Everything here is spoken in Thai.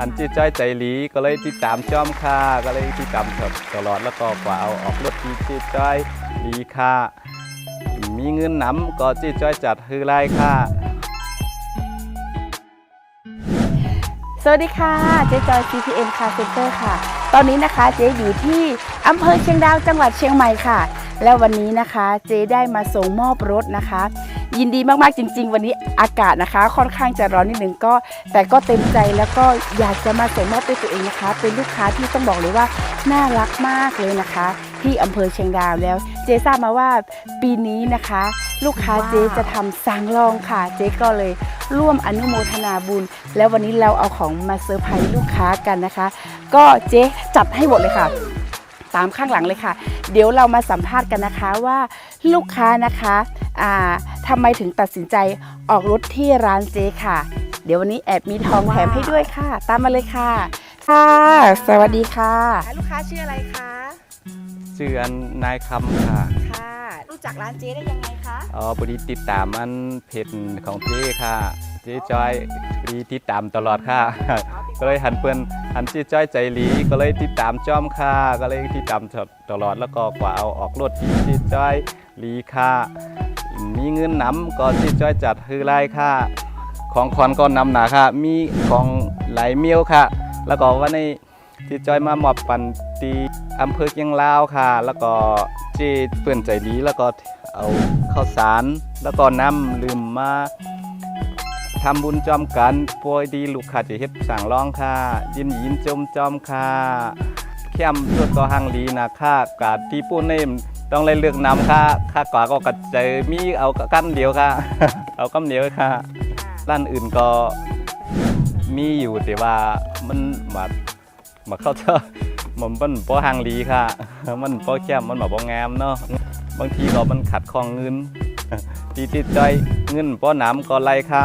อันจีจ้อยใจหลีก็เลยติดตามจอมค่ะก็เลยติดตามตลอดแล้วก็กว่าเอาออกรถที่จีจ้อยหลีค่ะมีเงินหนำก็จีจ้อยจัดฮือไล่ค่ะสวัสดีค่ะเจ๊จอย CPN Car Center ค่ะ ตอนนี้นะคะเจ๊อยู่ที่อำเภอเชียงดาวจังหวัดเชียงใหม่ค่ะ แล้ววันนี้นะคะเจ๊ได้มาส่งมอบรถนะคะ ยินดีมากๆจริง ๆ วันนี้อากาศนะคะ ค่อนข้างจะร้อนนิดนึงก็ แต่ก็เต็มใจแล้วก็อยากจะมาส่งมอบด้วยตัวเองนะคะ เป็นลูกค้าที่ต้องบอกเลยว่าน่ารักมากเลยนะคะ ที่อำเภอเชียงดาวแล้ว เจ๊ทราบมาว่าปีนี้นะคะ ลูกค้าเจ๊จะทำสังรองค่ะ เจ๊ก็เลยร่วมอนุโมทนาบุญ แล้ววันนี้เราเอาของมาเซอร์ไพรส์ลูกค้ากันนะคะ ก็เจ๊จัดให้หมดเลยค่ะ ตามข้างหลังเลยค่ะ เดี๋ยวเรามาสัมภาษณ์กันนะคะว่าลูกค้านะคะอ่าทำไมถึงตัดสินใจออกรถที่ร้านเจ๊ค่ะ เดี๋ยววันนี้แอบมีทองแถมให้ด้วยค่ะ ตามมาเลยค่ะ ค่ะ สวัสดีค่ะ ลูกค้าชื่ออะไรคะชื่ออันนายคำค่ะ ค่ะ รู้จักร้านเจ๊ได้ยังไงคะ อ๋อบริติดตามอันเพจของเจ๊ค่ะ เจ๊จ้อยบริติดตามตลอดค่ะ ก็เลยหันเปิ้นหันเจ๊จ้อยใจหลีก็เลยติดตามจอมค่ะก็เลยติดตามตลอดแล้วก็กว่าเอาออกรถที่จ้อยหลีค่ะมีเงินนำก็เจ๊จ้อยจัดฮือไล่ค่ะของคอนก็นำหนาค่ะ มีของไหลเมียวค่ะ แล้วก็วันนี้ที่จอยมามอบปันตีอำเภอเกียงลาวค่ะ แล้วก็เจเปื่อนใจดีแล้วก็เอาข้าวสาร แล้วก็น้ำลืมมา ทำบุญจอมกันป่วยดีลูกค้าจะเฮ็ดสั่งร้องค่ะ ยินยินจมจอมค่ะเข้มสุดก็หังลีนะค่ะกาดที่ปูนเนมต้องเลยเลือกนำค่ะค่ากว่าก็กระเจอมีเอากั้นเดียวค่ะ เอากำเดียวค่ะร้านอื่นก็มีอยู่แต่ว่ามันมามาเข้าเจอมันมันบ่ห่างลีค่ะ มันบ่แก้มมันบ่บ่งามเนาะบางทีก็มันขัดข้องเงินตีติดใจเงินบ่น้ำก็ไหลค่ะ